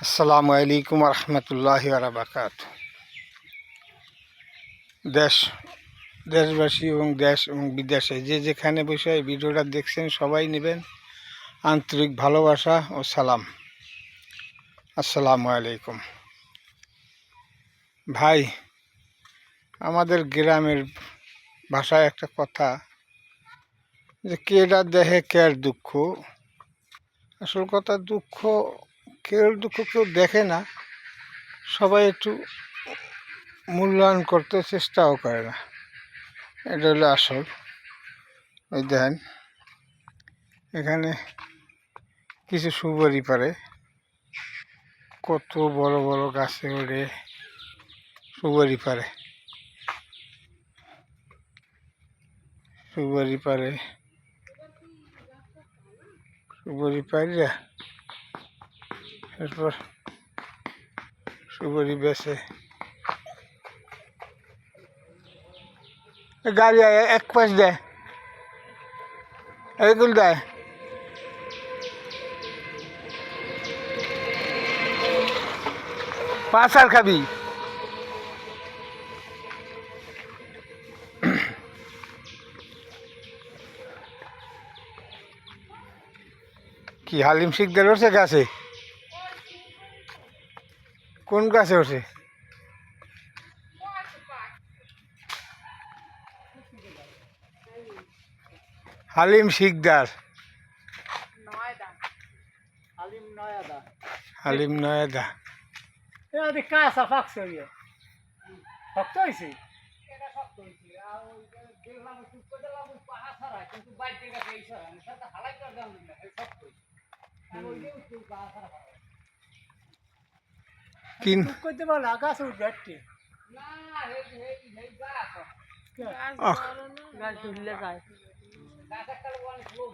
আসসালামু আলাইকুম রহমতুল্লাহ বারাকাত। দেশ, দেশবাসী এবং দেশ এবং বিদেশে যে যেখানে বসে এই ভিডিওটা দেখছেন সবাই নেবেন আন্তরিক ভালোবাসা ও সালাম। আসসালামু আলাইকুম। ভাই, আমাদের গ্রামের ভাষায় একটা কথা যে কেডা দেহে কের দুঃখ? আসল কথা দুঃখ কেউ দুঃখ কেউ দেখে না। সবাই একটু মূল্যায়ন করতে চেষ্টাও করে না। এটা হলো আসল। ওই দেখেন, এখানে কিছু সুপারি পারে কত বড় বড় গাছে ওড়ে সুপারি পারে সুপারি পারে সুপারি পাইরা এরপর সুপারি এ গাড়ি এক পাশ দেয় এগুলো দেয় পাঁচ আর খাবি। কি হালিম শিখ শিকদার উঠছে গাছে কোন গাছে উঠছে হালিম শিকদার। নয়দা। হালিম নয়দা কাঁচা পাকছে ইয়ে শক্ত হয়েছে এটা গাছ একটা অনেক লোক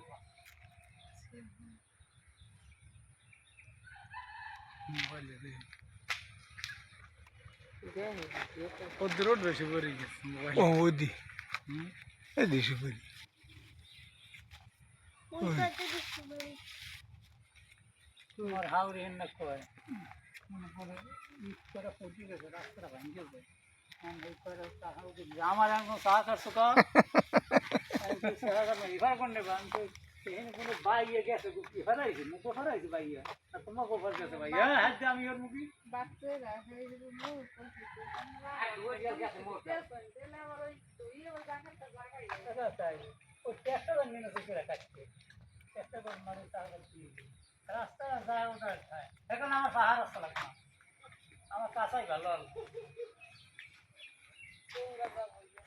রোড বেশি পড়ে গেছে মোবাইল। ও ওদি এই দি সুপারি তোমার হাওড়ি হেন্না কয়? মনে করে ইট করে পচি গেছে রাস্তাটা ভাঙে গেছে আমি এই করে তাহাও দেখি আমার এখন সাহস আর সুখা আমি তো সাহস আর ইফার কোন নেবা আমি তো সেখানে কোনো বাইয়ে গেছে ইফার আইছি মুখ ইফার আইছি বাইয়া আর তোমার কোফার গেছে ভাইয়া হাত দিয়ে আমি ওর মুখি তাই ওই চেষ্টা করে নিয়ে গেছে কেরা কাটতে চেষ্টা করে মানে তাহলে রাস্তা যায় ওটা খায় এখন আমার পাহাড় রাস্তা লাগবে আমার কাছাই ভালো।